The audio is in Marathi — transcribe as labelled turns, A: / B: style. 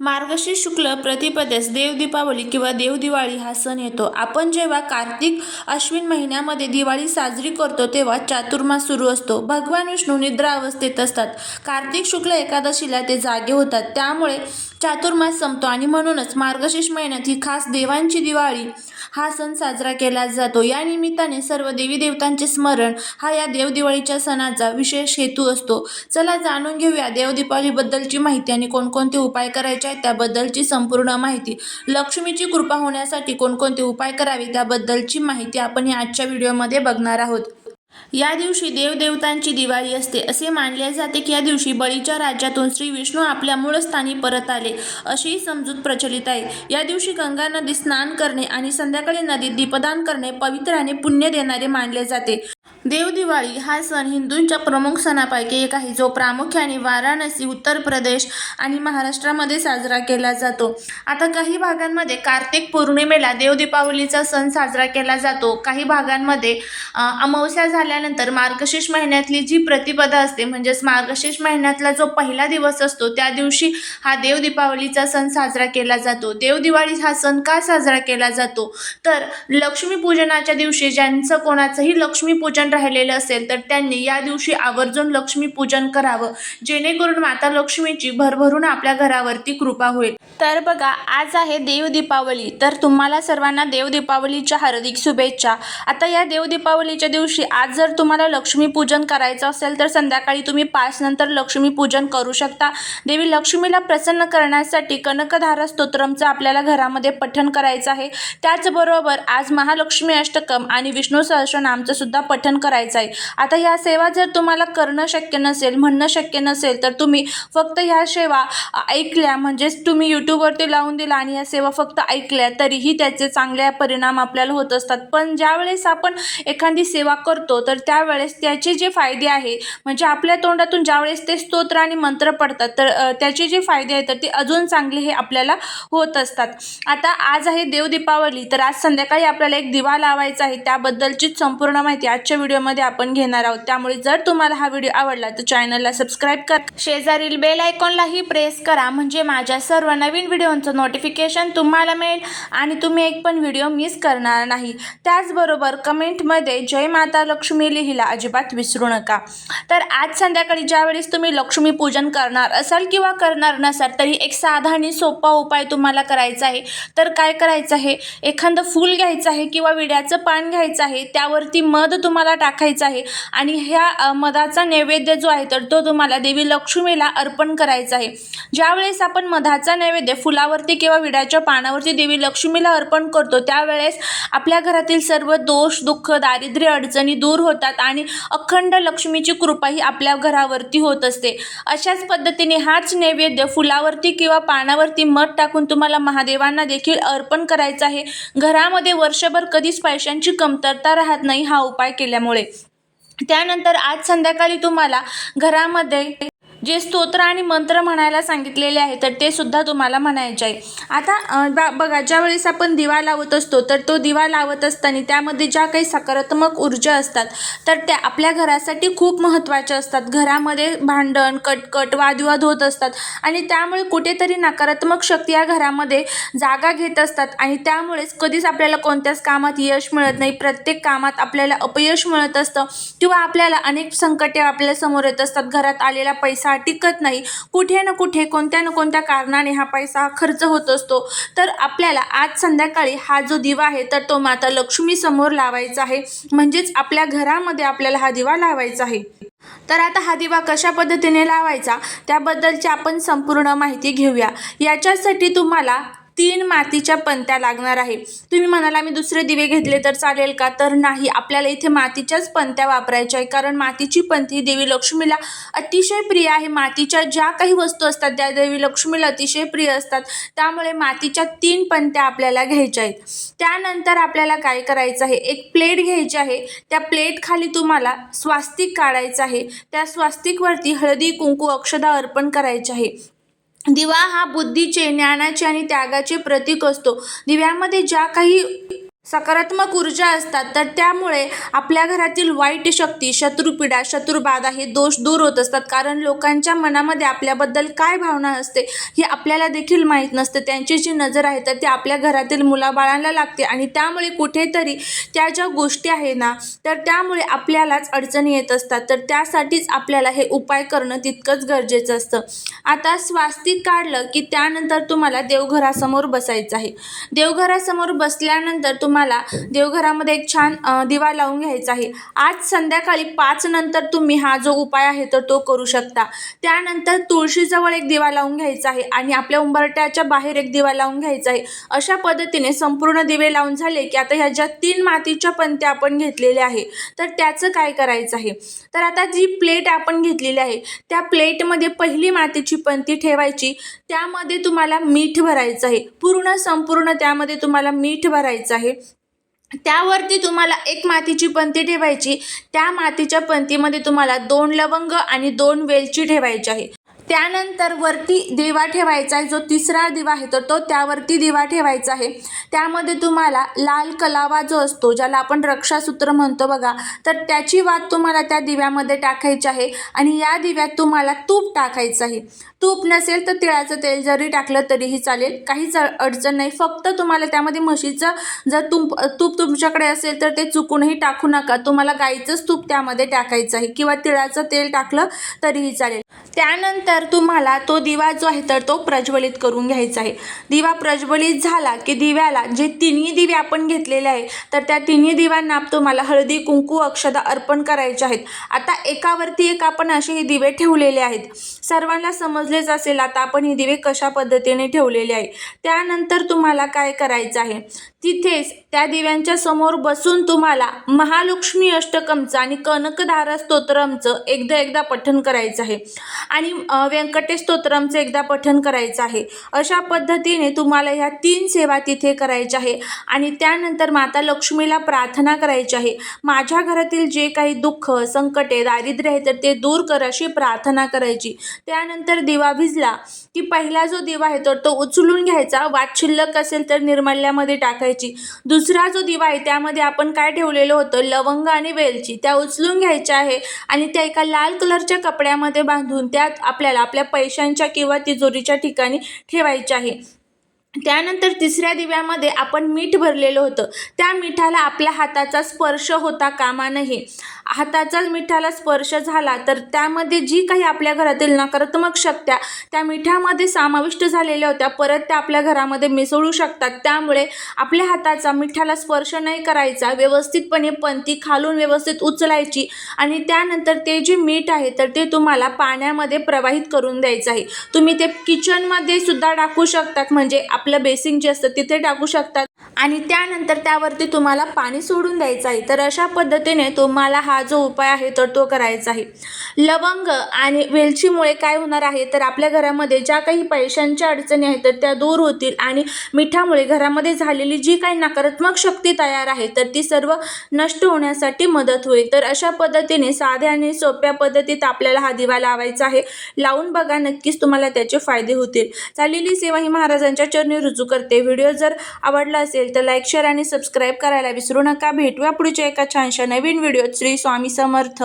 A: मार्गशीर्ष शुक्ल प्रतिपदेस देव दीपावली किंवा देवदिवाळी हा सण येतो. आपण जेव्हा कार्तिक अश्विन महिन्यामध्ये दिवाळी साजरी करतो तेव्हा चातुर्मास सुरू असतो. भगवान विष्णू निद्रा अवस्थेत असतात. कार्तिक शुक्ल एकादशीला ते जागे होतात. त्यामुळे चातुर्मास संपतो आणि म्हणूनच मार्गशीर्ष महिन्यात ही खास देवांची दिवाळी हा सण साजरा केला जातो. या निमित्ताने सर्व देवी देवतांचे स्मरण हा या देवदिवाळीच्या सणाचा विशेष हेतू असतो. चला जाणून घेऊया देवदिवाळीबद्दलची माहिती आणि कोणकोणते उपाय करायचे आहेत त्याबद्दलची संपूर्ण माहिती. लक्ष्मीची कृपा होण्यासाठी कोणकोणते उपाय करावे त्याबद्दलची माहिती आपण या आजच्या व्हिडिओमध्ये बघणार आहोत. या दिवशी देवदेवतांची दिवाळी असते असे मानले जाते की या दिवशी बळीच्या राज्यातून श्री विष्णू आपल्या मूळ स्थानी परत आले अशी समजूत प्रचलित आहे. या दिवशी गंगा नदीत स्नान करणे आणि संध्याकाळी नदीत दीपदान करणे पवित्र आणि पुण्य देणारे मानले जाते. देव दिवाळी हा सण हिंदूंच्या प्रमुख सणापैकी एक आहे जो प्रामुख्याने वाराणसी उत्तर प्रदेश आणि महाराष्ट्रामध्ये साजरा केला जातो. आता काही भागांमध्ये कार्तिक पौर्णिमेला देवदीपावलीचा सण साजरा केला जातो. काही भागांमध्ये अमावस्या झाल्यानंतर मार्गशीर्ष महिन्यातली जी प्रतिपदा असते म्हणजेच मार्गशीर्ष महिन्यातला जो पहिला दिवस असतो त्या दिवशी हा देवदीपावलीचा सण साजरा केला जातो. देव दिवाळी हा सण का साजरा केला जातो? तर लक्ष्मीपूजनाच्या दिवशी ज्यांचं कोणाचंही लक्ष्मीपूजन राहिलेलं असेल तर त्यांनी या दिवशी आवर्जून लक्ष्मीपूजन करावं. जेणेकरून माता लक्ष्मीची भरभरून आपल्या घरावरती कृपा होईल. तर बघा आज आहे देव दीपावली. तर तुम्हाला सर्वांना देव दीपावलीच्या हार्दिक शुभेच्छा. आता या देव दीपावलीच्या दिवशी आज जर तुम्हाला लक्ष्मीपूजन करायचं असेल तर संध्याकाळी तुम्ही पाच नंतर लक्ष्मीपूजन करू शकता. देवी लक्ष्मीला प्रसन्न करण्यासाठी कनकधारा स्तोत्रमचं आपल्याला घरामध्ये पठण करायचं आहे. त्याचबरोबर आज महालक्ष्मी अष्टकम आणि विष्णू सहस्रनामचं सुद्धा पठण करायचा आहे आता ह्या सेवा जर तुम्हाला करणं शक्य नसेल म्हणणं शक्य नसेल तर तुम्ही फक्त ह्या सेवा ऐकल्या म्हणजेच तुम्ही यूट्यूबवरती लावून दिला आणि ह्या सेवा फक्त ऐकल्या तरीही त्याचे चांगले परिणाम आपल्याला होत असतात. पण ज्यावेळेस आपण एखादी सेवा करतो तर त्यावेळेस त्याचे जे फायदे आहे म्हणजे आपल्या तोंडातून ज्यावेळेस ते स्तोत्र आणि मंत्र पडतात तर त्याचे जे फायदे आहेत तर ते अजून चांगले हे आपल्याला होत असतात. आता आज आहे देव दीपावली तर आज संध्याकाळी आपल्याला एक दिवा लावायचा आहे त्याबद्दलचीच संपूर्ण माहिती आजच्या व्हिडिओ व्हिडिओमध्ये आपण घेणार आहोत. त्यामुळे जर तुम्हाला हा व्हिडिओ आवडला तर चॅनलला सबस्क्राईब करा. शेजारील बेल आयकॉनलाही प्रेस करा म्हणजे माझ्या सर्व नवीन व्हिडिओंचं नोटिफिकेशन तुम्हाला मिळेल आणि तुम्ही एक पण व्हिडिओ मिस करणार नाही. त्याचबरोबर कमेंटमध्ये जय माता लक्ष्मी लिहिला अजिबात विसरू नका. तर आज संध्याकाळी ज्यावेळेस तुम्ही लक्ष्मी पूजन करणार असाल किंवा करणार नसाल तरी एक साधा आणि सोपा उपाय तुम्हाला करायचा आहे. तर काय करायचं आहे? एखादं फूल घ्यायचं आहे किंवा विड्याचं पान घ्यायचं आहे त्यावरती मध तुम्हाला टाकायचा आहे. आणि ह्या मधाचा नैवेद्य जो आहे तर तो तुम्हाला देवी लक्ष्मीला अर्पण करायचा आहे. ज्यावेळेस आपण मधाचा नैवेद्य फुलावरती किंवा विड्याच्या पानावरती देवी लक्ष्मीला अर्पण करतो त्यावेळेस आपल्या घरातील सर्व दोष दुःख दारिद्र्य अडचणी दूर होतात आणि अखंड लक्ष्मीची कृपा ही आपल्या घरावरती होत असते. अशाच पद्धतीने हाच नैवेद्य फुलावरती किंवा पानावरती मध टाकून तुम्हाला महादेवांना देखील अर्पण करायचा आहे. घरामध्ये वर्षभर कधीच पैशांची कमतरता राहत नाही हा उपाय केल्यामुळे. त्यानंतर आज संध्याकाळी तुम्हाला घरामध्ये जे स्तोत्र आणि मंत्र म्हणायला सांगितलेले आहे तर ते सुद्धा तुम्हाला म्हणायचे आहे. आता बा बघा ज्यावेळेस आपण दिवा लावत असतो तर तो दिवा लावत असताना त्यामध्ये ज्या काही सकारात्मक ऊर्जा असतात तर त्या आपल्या घरासाठी खूप महत्त्वाच्या असतात. घरामध्ये भांडण कटकट वादविवाद होत असतात आणि त्यामुळे कुठेतरी नकारात्मक शक्ती या घरामध्ये जागा घेत असतात आणि त्यामुळेच कधीच आपल्याला कोणत्याच कामात यश मिळत नाही. प्रत्येक कामात आपल्याला अपयश मिळत असतं किंवा आपल्याला अनेक संकटे आपल्यासमोर येत असतात. घरात आलेला पैसा टिकत नाही. कुठे ना कुठे कोणत्या ना कोणत्या कारणाने हा पैसा खर्च होत असतो. तर आपल्याला आज संध्याकाळी हा जो दिवा आहे तर तो माता लक्ष्मी समोर लावायचा आहे. म्हणजेच आपल्या घरामध्ये आपल्याला हा दिवा लावायचा आहे. तर आता हा दिवा कशा पद्धतीने लावायचा? त्याबद्दलची आपण संपूर्ण माहिती घेऊया. याच्यासाठी तुम्हाला तीन मातीच्या पंत्या लागणार आहे. तुम्ही म्हणाला मी दुसरे दिवे घेतले तर चालेल का? तर नाही. आपल्याला इथे मातीच्याच पंत्या वापरायच्या आहे कारण मातीची पंथी ही देवी लक्ष्मीला अतिशय प्रिय आहे. मातीच्या ज्या काही वस्तू असतात त्या देवी लक्ष्मीला अतिशय प्रिय असतात. त्यामुळे मातीच्या तीन पंत्या आपल्याला घ्यायच्या आहेत. त्यानंतर आपल्याला काय करायचं आहे? एक प्लेट घ्यायची आहे. त्या प्लेट खाली तुम्हाला स्वास्तिक काढायचं आहे. त्या स्वास्तिकवरती हळदी कुंकू अक्षदा अर्पण करायचे आहे. दिवा हा बुद्धीचे ज्ञानाचे आणि त्यागाचे प्रतीक असतो. दिव्यामध्ये ज्या काही सकारात्मक ऊर्जा असतात तर त्यामुळे आपल्या घरातील वाईट शक्ती शत्रुपीडा शत्रुबाधा हे दोष दूर होत असतात. कारण लोकांच्या मनामध्ये आपल्याबद्दल काय भावना असते हे आपल्याला देखील माहीत नसते. त्यांची जी नजर आहे तर ती आपल्या घरातील मुलाबाळांना लागते. आणि त्यामुळे कुठेतरी त्या ज्या गोष्टी आहे ना तर त्यामुळे आपल्यालाच अडचणी येत असतात. तर त्यासाठीच आपल्याला हे उपाय करणं तितकंच गरजेचं असतं. आता स्वास्तिक काढलं की त्यानंतर तुम्हाला देवघरासमोर बसायचं आहे. देवघरासमोर बसल्यानंतर तुम्हाला देवघरामध्ये एक छान दिवा लावून घ्यायचा आहे. आज संध्याकाळी पाच नंतर तुम्ही हा जो उपाय आहे तर तो करू शकता. त्यानंतर तुळशीजवळ एक दिवा लावून घ्यायचा आहे आणि आपल्या उंबरट्याच्या बाहेर एक दिवा लावून घ्यायचा आहे. अशा पद्धतीने संपूर्ण दिवे लावून झाले की आता ह्या ज्या तीन मातीच्या पंत्या आपण घेतलेल्या आहे तर त्याचं काय करायचं आहे? तर आता जी प्लेट आपण घेतलेली आहे त्या प्लेटमध्ये पहिली मातीची पंती ठेवायची. त्यामध्ये तुम्हाला मीठ भरायचं आहे. पूर्ण संपूर्ण त्यामध्ये तुम्हाला मीठ भरायचं आहे. त्यावरती तुम्हाला एक मातीची पंती ठेवायची. त्या मातीच्या पंतीमध्ये तुम्हाला दोन लवंग आणि दोन वेलची ठेवायची आहे. त्यानंतर वरती दिवा ठेवायचा आहे जो तिसरा दिवा आहे तर तो त्यावरती दिवा ठेवायचा आहे. त्यामध्ये तुम्हाला लाल कलावा जो असतो ज्याला आपण रक्षासूत्र म्हणतो बघा तर त्याची वात तुम्हाला त्या दिव्यामध्ये टाकायची आहे आणि या दिव्यात तुम्हाला तूप टाकायचं आहे. तूप नसेल तर तिळाचं तेल जरी टाकलं तरीही चालेल काहीच अडचण नाही. फक्त तुम्हाला त्यामध्ये म्हशीचं जर तूप तूप तुमच्याकडे असेल तर ते चुकूनही टाकू नका. तुम्हाला गाईचंच तूप त्यामध्ये टाकायचं आहे किंवा तिळाचं तेल टाकलं तरीही चालेल. त्यानंतर तर तुम्हाला तो दिवा जो आहे तर तो प्रज्वलित करून घ्यायचा आहे. दिवा प्रज्वलित झाला की दिव्याला जे तिन्ही दिवे आपण घेतलेले आहे तर त्या तिन्ही दिव्यांना तुम्हाला हळदी कुंकू अक्षदा अर्पण करायचे आहेत. आता एकावरती एक आपण असे हे दिवे ठेवलेले आहेत. सर्वांना समजलेच असेल आता आपण हे दिवे कशा पद्धतीने ठेवलेले आहे. त्यानंतर तुम्हाला काय करायचं आहे? तिथेच त्या दिव्यांच्या समोर बसून तुम्हाला महालक्ष्मी अष्टकमचं आणि कनकधारा स्तोत्रमचं एकदा एकदा पठण करायचं आहे. आणि व्यंकटेश स्तोत्रमचं एकदा पठण करायचं आहे. अशा पद्धतीने तुम्हाला ह्या तीन सेवा तिथे करायच्या आहे. आणि त्यानंतर माता लक्ष्मीला प्रार्थना करायची आहे. माझ्या घरातील जे काही दुःख संकटे दारिद्र्य आहे तर ते दूर कर अशी प्रार्थना करायची. त्यानंतर दिवा भिजला की पहिला जो दिवा आहे तर तो उचलून घ्यायचा. वाट शिल्लक असेल तर निर्मल्यामध्ये टाकायची. दुसरा जो दिवा आहे त्यामध्ये आपण काय ठेवलेलं होतं? लवंग आणि वेलची. त्या उचलून घ्यायच्या आहे आणि त्या एका लाल कलरच्या कपड्यामध्ये बांधून त्यात आपल्याला आपल्या पैशांच्या किंवा तिजोरीच्या ठिकाणी ठेवायचे आहे. त्यानंतर तिसऱ्या दिव्यामध्ये आपण मीठ भरलेलं होतं. त्या मिठाला आपल्या हाताचा स्पर्श होता कामा नये. हाताचा मिठाला स्पर्श झाला तर त्यामध्ये जी काही आपल्या घरातील नकारात्मक शक्त्या त्या मिठामध्ये समाविष्ट झालेल्या होत्या. परत त्या आपल्या घरामध्ये मिसळू शकतात. त्यामुळे आपल्या हाताचा मिठाला स्पर्श नाही करायचा. व्यवस्थितपणे पंती खालून व्यवस्थित उचलायची आणि त्यानंतर ते जे मीठ आहे तर ते तुम्हाला पाण्यामध्ये प्रवाहित करून द्यायचं आहे. तुम्ही ते किचनमध्ये सुद्धा टाकू शकतात. म्हणजे आप आपलं बेसिंग जे असतं तिथे टाकू शकतात. आणि त्यानंतर त्यावरती तुम्हाला पाणी सोडून द्यायचं आहे. तर अशा पद्धतीने तुम्हाला हा जो उपाय आहे तर तो करायचा आहे. लवंग आणि वेलचीमुळे काय होणार आहे? तर आपल्या घरामध्ये ज्या काही पैशांच्या अडचणी आहेत तर त्या दूर होतील. आणि मिठामुळे घरामध्ये झालेली जी काही नकारात्मक शक्ती तयार आहे तर ती सर्व नष्ट होण्यासाठी मदत होईल. तर अशा पद्धतीने साध्या आणि सोप्या पद्धतीत आपल्याला हा दिवा लावायचा आहे. लावून बघा नक्कीच तुम्हाला त्याचे फायदे होतील. चाललेली सेवा ही महाराजांच्या चरणी रुजू करते. व्हिडिओ जर आवडला असेल तर लाईक शेअर आणि सबस्क्राईब करायला विसरू नका. भेटूया पुढच्या एका छानशा नवीन व्हिडिओत. श्री स्वामी समर्थ.